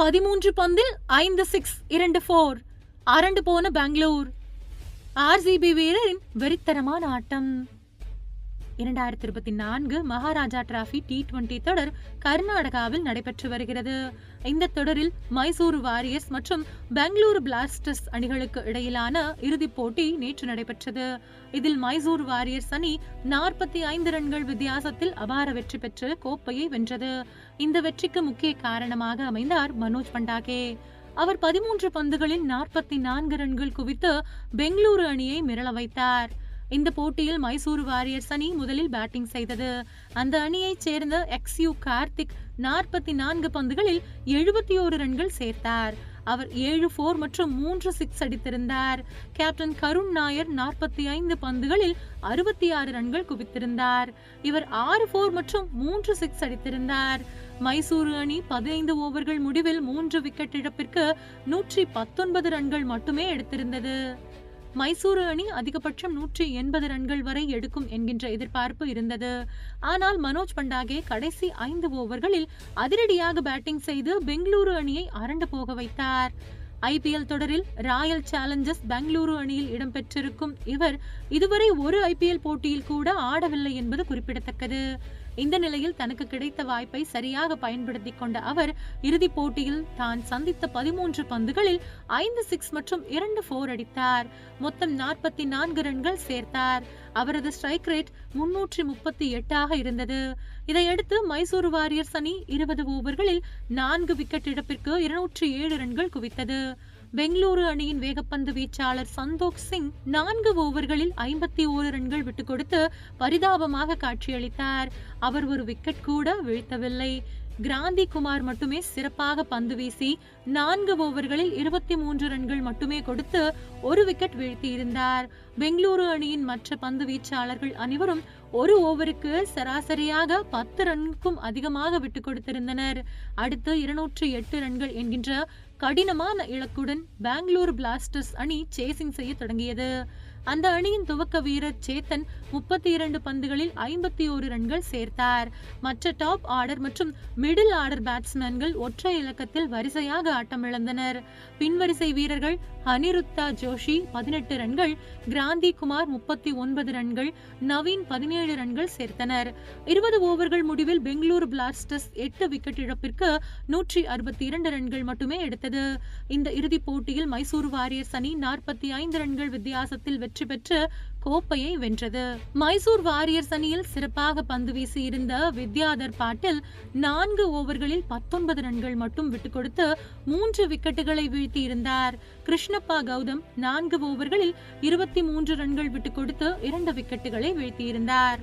பதிமூன்று பந்தில் ஐந்து சிக்ஸ் இரண்டு ஃபோர் அரண்டு போன பெங்களூர். ஆர்சிபி வீரரின் வெறித்தனமான ஆட்டம். இரண்டாயிரத்தி இருபத்தி நான்கு மகாராஜா டிராபி டி டுவெண்டி தொடர் கர்நாடகாவில் நடைபெற்று வருகிறது. இந்த தொடரில் மைசூர் வாரியர்ஸ் மற்றும் பெங்களூரு பிளாஸ்டர்ஸ் அணிகளுக்கு இடையிலான இறுதிப் போட்டி நேற்று நடைபெற்றது. இதில் மைசூர் வாரியர்ஸ் அணி நாற்பத்தி ஐந்து ரன்கள் வித்தியாசத்தில் அபார வெற்றி பெற்று கோப்பையை வென்றது. இந்த வெற்றிக்கு முக்கிய காரணமாக அமைந்தார் மனோஜ் பண்டாகே. அவர் பதிமூன்று பந்துகளில் நாற்பத்தி நான்கு ரன்கள் குவித்து பெங்களூரு அணியை மிரள வைத்தார். இந்த போட்டியில் மைசூரு வாரியர்ஸ் அணி முதலில் பேட்டிங் செய்தது. அந்த அணியைச் சேர்ந்த எக்ஸ்யூ கார்த்திக் நாற்பத்தி நான்கு பந்துகளில் எழுபத்தி ஓரு ரன்கள் சேர்த்தார். அவர் ஏழு போர் மற்றும் மூன்று சிக்ஸ் அடித்திருந்தார். கேப்டன் கருண் நாயர் நாற்பத்தி ஐந்து பந்துகளில் அறுபத்தி ஆறு ரன்கள் குவித்திருந்தார். இவர் ஆறு போர் மற்றும் மூன்று சிக்ஸ் அடித்திருந்தார். மைசூரு அணி பதினைந்து ஓவர்கள் முடிவில் மூன்று விக்கெட் இழப்பிற்கு நூற்றி பத்தொன்பது ரன்கள் மட்டுமே எடுத்திருந்தது. மைசூரு அணி அதிகபட்சம் நூற்றி எண்பது ரன்கள் வரை எடுக்கும் என்கின்ற எதிர்பார்ப்பு இருந்தது. ஆனால் மனோஜ் பண்டாகே கடைசி ஐந்து ஓவர்களில் அதிரடியாக பேட்டிங் செய்து பெங்களூரு அணியை அரண்டு போக வைத்தார். ஐபிஎல் தொடரில் ராயல் சேலஞ்சர்ஸ் பெங்களூரு அணியில் இடம்பெற்றிருக்கும் இவர் இதுவரை ஒரு ஐபிஎல் போட்டியில் கூட ஆடவில்லை என்பது குறிப்பிடத்தக்கது. இந்த நிலையில் தனக்கு கிடைத்த வாய்ப்பை சரியாக பயன்படுத்தி கொண்ட அவர் இறுதிப் போட்டியில் தான் சந்தித்த பதிமூன்று பந்துகளில் ஐந்து சிக்ஸ் மற்றும் இரண்டு போர் அடித்தார். மொத்தம் நாற்பத்தி நான்கு ரன்கள் சேர்த்தார். அவரது ஸ்ட்ரைக் ரேட் முன்னூற்றி முப்பத்தி எட்டாக இருந்தது. இதையடுத்து மைசூர் வாரியர்ஸ் அணி இருபது ஓவர்களில் நான்கு விக்கெட் இழப்பிற்கு இருநூற்றி ஏழு ரன்கள் குவித்தது. பெங்களூரு அணியின் வேகப்பந்து வீச்சாளர் சந்தோக் சிங் நான்கு ஓவர்களில் ஐம்பத்தி ஓரு ரன்கள் விட்டுக் கொடுத்து பரிதாபமாக காட்சியளித்தார். அவர் ஒரு விக்கெட் கூட வீழ்த்தவில்லை. கிராந்தி குமார் மட்டுமே சிறப்பாக பந்து வீசி நான்கு ஓவர்களில் இருபத்தி மூன்று ரன்கள் மட்டுமே கொடுத்து ஒரு விக்கெட் வீழ்த்தியிருந்தார். பெங்களூரு அணியின் மற்ற பந்து வீச்சாளர்கள் அனைவரும் ஒரு ஓவருக்கு சராசரியாக பத்து ரன்க்கும் அதிகமாக விட்டுக் கொடுத்திருந்தனர். அடுத்து இருநூற்று எட்டு ரன்கள் என்கின்ற கடினமான இலக்குடன் பெங்களூர் பிளாஸ்டர்ஸ் அணி சேசிங் செய்ய தொடங்கியது. அந்த அணியின் துவக்க வீரர் சேத்தன் முப்பத்தி இரண்டு பந்துகளில் ஐம்பத்தி ஓரு ரன்கள் சேர்த்தார். மற்ற டாப் ஆர்டர் மற்றும் மிடில் ஆர்டர் பேட்ஸ்மேன்கள் ஒற்றை இலக்கத்தில் வரிசையாக ஆட்டமிழந்தனர். பின்வரிசை வீரர்கள் அனிருத்தா ஜோஷி பதினெட்டு ரன்கள் கிராந்தி குமார் முப்பத்தி ஒன்பது ரன்கள் நவீன் பதினேழு ரன்கள் சேர்த்தனர். இருபது ஓவர்கள் முடிவில் பெங்களூரு பிளாஸ்டர்ஸ் எட்டு விக்கெட் இழப்பிற்கு நூற்றி அறுபத்தி இரண்டு ரன்கள் மட்டுமே எடுத்தது. இந்த இறுதிப் போட்டியில் மைசூர் வாரியர்ஸ் அணி நாற்பத்தி ஐந்து ரன்கள் வித்தியாசத்தில் வெற்றி பெற்று கோப்பையை வென்றது. மைசூர் வாரியர்ஸ் அணியில் சிறப்பாக பந்து வீசி இருந்த வித்யாதர் பாட்டில் நான்கு ஓவர்களில் பத்தொன்பது ரன்கள் மட்டும் விட்டுக் கொடுத்து மூன்று விக்கெட்டுகளை வீழ்த்தி இருந்தார் கிருஷ்ணப்பா கௌதம் நான்கு ஓவர்களில் இருபத்தி மூன்று ரன்கள் விட்டுக் கொடுத்து இரண்டு விக்கெட்டுகளை வீழ்த்தியிருந்தார்.